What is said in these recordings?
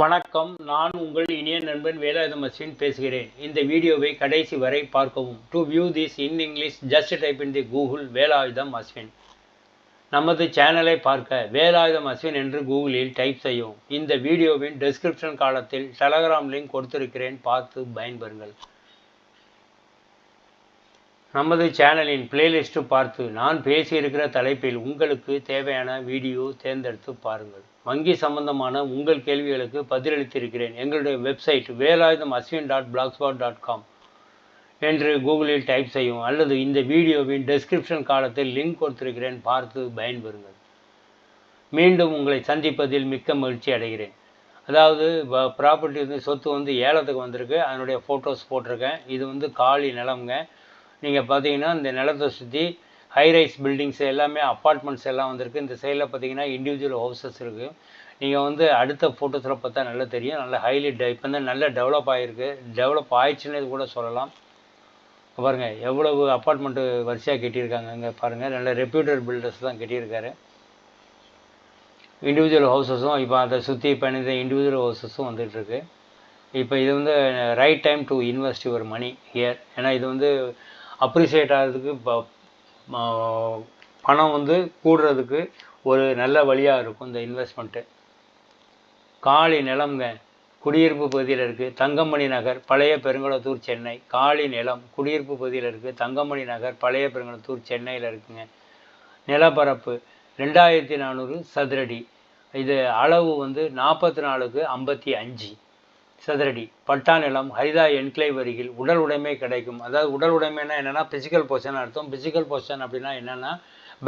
வணக்கம். நான் உங்கள் இனிய நண்பன் வேலாயுதம் அஸ்வின் பேசுகிறேன். இந்த வீடியோவை கடைசி வரை பார்க்கவும். To view this in English just type in the Google Velayudham Ashwin நமது சேனலை பார்க்க வேலாயுதம் அஸ்வின் என்று கூகுளில் டைப் செய்யவும். இந்த வீடியோவின் டெஸ்கிரிப்ஷன் காலத்தில் டெலகிராம் லிங்க் கொடுத்திருக்கிறேன். பார்த்து பயன்பெறுங்கள். நமது சேனலின் பிளேலிஸ்ட்டு பார்த்து நான் பேசியிருக்கிற தலைப்பில் உங்களுக்கு தேவையான வீடியோ தேர்ந்தெடுத்து பாருங்கள். வங்கி சம்பந்தமான உங்கள் கேள்விகளுக்கு பதிலளித்திருக்கிறேன். எங்களுடைய website Velayudham Ashwin dot blogspot dot com என்று கூகுளில் டைப் செய்யும் அல்லது இந்த வீடியோவின் டெஸ்கிரிப்ஷன் காலத்தில் லிங்க் கொடுத்திருக்கிறேன். பார்த்து பயன்பெறுங்கள். மீண்டும் உங்களை சந்திப்பதில் மிக்க மகிழ்ச்சி அடைகிறேன். அதாவது ப்ராப்பர்ட்டி வந்து சொத்து வந்து ஏலத்துக்கு வந்திருக்கு. அதனுடைய ஃபோட்டோஸ் போட்டிருக்கேன். இது வந்து காலி நிலம்ங்க. நீங்கள் பார்த்தீங்கன்னா இந்த நிலத்தை சுற்றி ஹைரைஸ் பில்டிங்ஸ் எல்லாமே அப்பார்ட்மெண்ட்ஸ் எல்லாம் வந்திருக்கு. இந்த சைடில் பார்த்தீங்கன்னா இண்டிவிஜுவல் ஹவுசஸ் இருக்குது நீங்கள் வந்து அடுத்த ஃபோட்டோஸில் பார்த்தா நல்லா தெரியும். நல்ல ஹைலி இப்போ தான் நல்ல டெவலப் ஆகிருக்கு டெவலப் ஆயிடுச்சுன்னு கூட சொல்லலாம். பாருங்கள் எவ்வளவு அப்பார்ட்மெண்ட்டு வரிசையாக கட்டியிருக்காங்க இங்கே பாருங்கள் நல்ல ரெப்யூட்டட் பில்டர்ஸ் தான் கட்டியிருக்காரு. இண்டிவிஜுவல் ஹவுசஸும் இப்போ அதை சுற்றி இப்போ இண்டிவிஜுவல் ஹவுசஸும் வந்துகிட்ருக்கு இப்போ இது வந்து right time to invest your money here ஏன்னா இது வந்து அப்ரிசியேட் ஆகிறதுக்கு இப்போ பணம் வந்து கூடுறதுக்கு ஒரு நல்ல வழியாக இருக்கும் இந்த இன்வெஸ்ட்மெண்ட்டு காலி நிலம்ங்க குடியிருப்பு பகுதியில் இருக்குது தங்கமணி நகர் பழைய பெருங்குளத்தூர் சென்னை. காலி நிலம் குடியிருப்பு பகுதியில் இருக்குது தங்கமணி நகர் பழைய பெருங்குளத்தூர் சென்னையில் இருக்குங்க. நிலப்பரப்பு ரெண்டாயிரத்தி நானூறு சதுரடி. இது அளவு வந்து நாற்பத்தி நாலுக்கு ஐம்பத்தி அஞ்சு. சதுரடி பட்டா நிலம் ஹரிதா என்க்ளைவ் அருகில் உடல் உடைமை கிடைக்கும். அதாவது உடல் உடைமைனா என்னென்னா பிசிக்கல் பொசிஷன் அர்த்தம். பிசிக்கல் பொசிஷன் அப்படின்னா என்னென்னா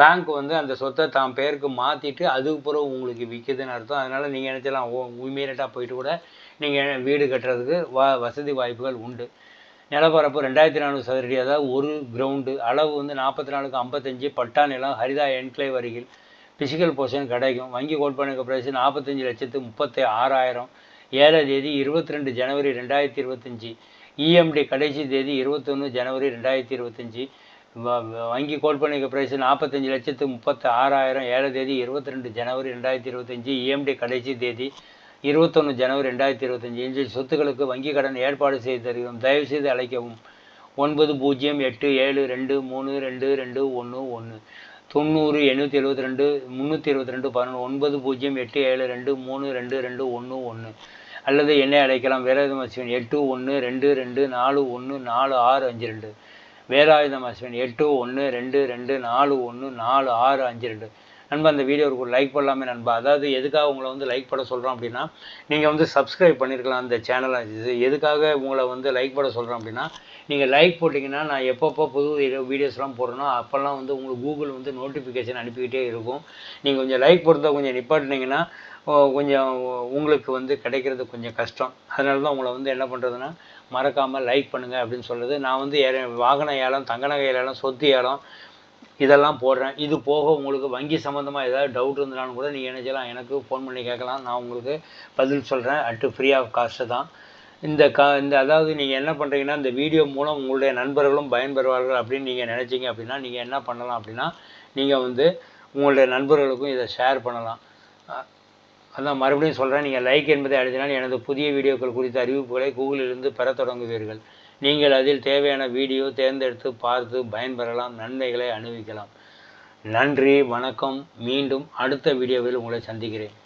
பேங்க் வந்து அந்த சொத்தை தான் பேருக்கு மாற்றிட்டு அதுக்கு பிறகு உங்களுக்கு விற்கிதுன்னு அர்த்தம். அதனால் நீங்கள் நினச்சலாம் ஓ இமீடியட்டாக போயிட்டு கூட நீங்கள் வீடு கட்டுறதுக்கு வ வசதி வாய்ப்புகள் உண்டு. நிலப்பரப்பு ரெண்டாயிரத்தி நானூறு சதுரடி அதாவது ஒரு கிரவுண்டு அளவு வந்து நாற்பத்தி நாலுக்கு ஐம்பத்தஞ்சு பட்டா நிலம் ஹரிதா என்க்ளைவ் அருகில் பிசிக்கல் பொசிஷன் கிடைக்கும். வங்கி கோட் பண்ணுற பிரைஸ் நாற்பத்தஞ்சு லட்சத்து முப்பத்தி ஆறாயிரம். ஏழாம் தேதி இருபத்தி ரெண்டு ஜனவரி ரெண்டாயிரத்தி இருபத்தஞ்சி இஎம்டி கடைசி தேதி இருபத்தொன்று ஜனவரி ரெண்டாயிரத்தி இருபத்தஞ்சி வங்கி கோட் பண்ணிக்க நாற்பத்தஞ்சு லட்சத்து முப்பத்து ஆறாயிரம் ஏழாம் தேதி இருபத்தி ரெண்டு ஜனவரி ரெண்டாயிரத்தி இருபத்தஞ்சி இஎம்டி கடைசி தேதி இருபத்தொன்று ஜனவரி ரெண்டாயிரத்தி இருபத்தஞ்சி. இன்று சொத்துக்களுக்கு வங்கி கடன் ஏற்பாடு செய்து தருகிறோம். தயவுசெய்து அழைக்கவும். ஒன்பது பூஜ்ஜியம் எட்டு ஏழு ரெண்டு மூணு ரெண்டு ரெண்டு ஒன்று ஒன்று. தொண்ணூறு எண்ணூற்றி எழுபத்தி ரெண்டு முந்நூற்றி இருபத்தி ரெண்டு பதினொன்று ஒன்பது பூஜ்ஜியம் எட்டு ஏழு ரெண்டு மூணு ரெண்டு ரெண்டு ஒன்று ஒன்று. அல்லது என்னை அழைக்கலாம். வேலாயுதம் அஸ்வின் எட்டு ஒன்று ரெண்டு ரெண்டு நாலு ஒன்று நாலு ஆறு அஞ்சு ரெண்டு. வேலாயுதம் அஸ்வின் எட்டு ஒன்று ரெண்டு ரெண்டு நாலு ஒன்று நாலு ஆறு அஞ்சு ரெண்டு. நண்பா அந்த வீடியோவுக்கு ஒரு லைக் பண்ணலாமே நண்பா. அதாவது எதுக்காக உங்களை வந்து லைக் பண்ண சொல்கிறோம் அப்படின்னா நீங்கள் வந்து சப்ஸ்கிரைப் பண்ணியிருக்கலாம் அந்த சேனலை இது எதுக்காக உங்களை வந்து லைக் பண்ண சொல்கிறோம் அப்படின்னா நீங்கள் லைக் போட்டிங்கன்னா நான் எப்பப்போ புது வீடியோஸ்லாம் போடுறேனோ அப்போல்லாம் வந்து உங்களுக்கு கூகுள் வந்து நோட்டிஃபிகேஷன் அனுப்பிக்கிட்டே இருக்கும். நீங்கள் கொஞ்சம் லைக் போடுறத கொஞ்சம் நிப்பாட்டினீங்கன்னா கொஞ்சம் உங்களுக்கு வந்து கிடைக்கிறது கொஞ்சம் கஷ்டம். அதனால தான் உங்களை வந்து என்ன பண்ணுறதுன்னா மறக்காமல் லைக் பண்ணுங்கள் அப்படின்னு சொல்லுது நான் வந்து வாகன ஏலம் தங்க நகை ஏலம் சொத்து ஏலம் இதெல்லாம் போடுறேன். இது போக உங்களுக்கு வங்கி சம்மந்தமாக ஏதாவது டவுட் இருந்தாலும் கூட நீங்கள் என்ன செய்யலாம்? எனக்கு ஃபோன் பண்ணி கேட்கலாம். நான் உங்களுக்கு பதில் சொல்கிறேன் அட்டு ஃப்ரீ ஆஃப் காஸ்ட்டு தான். இந்த கா இந்த அதாவது நீங்கள் என்ன பண்ணுறீங்கன்னா இந்த வீடியோ மூலம் உங்களுடைய நண்பர்களும் பயன்பெறுவார்கள் அப்படின்னு நீங்கள் நினச்சிங்க அப்படின்னா நீங்கள் என்ன பண்ணலாம் அப்படின்னா நீங்கள் வந்து உங்களுடைய நண்பர்களுக்கும் இதை ஷேர் பண்ணலாம். அதான் மறுபடியும் சொல்கிறேன் நீங்கள் லைக் என்பதை அழுத்தினால் எனது புதிய வீடியோக்கள் குறித்த அறிவிப்புகளை கூகுளிலிருந்து பெற தொடங்குவீர்கள். நீங்கள் அதில் தேவையான வீடியோ தேர்ந்தெடுத்து பார்த்து பயன்பெறலாம் நன்மைகளை அனுபவிக்கலாம். நன்றி வணக்கம். மீண்டும் அடுத்த வீடியோவில் உங்களை சந்திக்கிறேன்.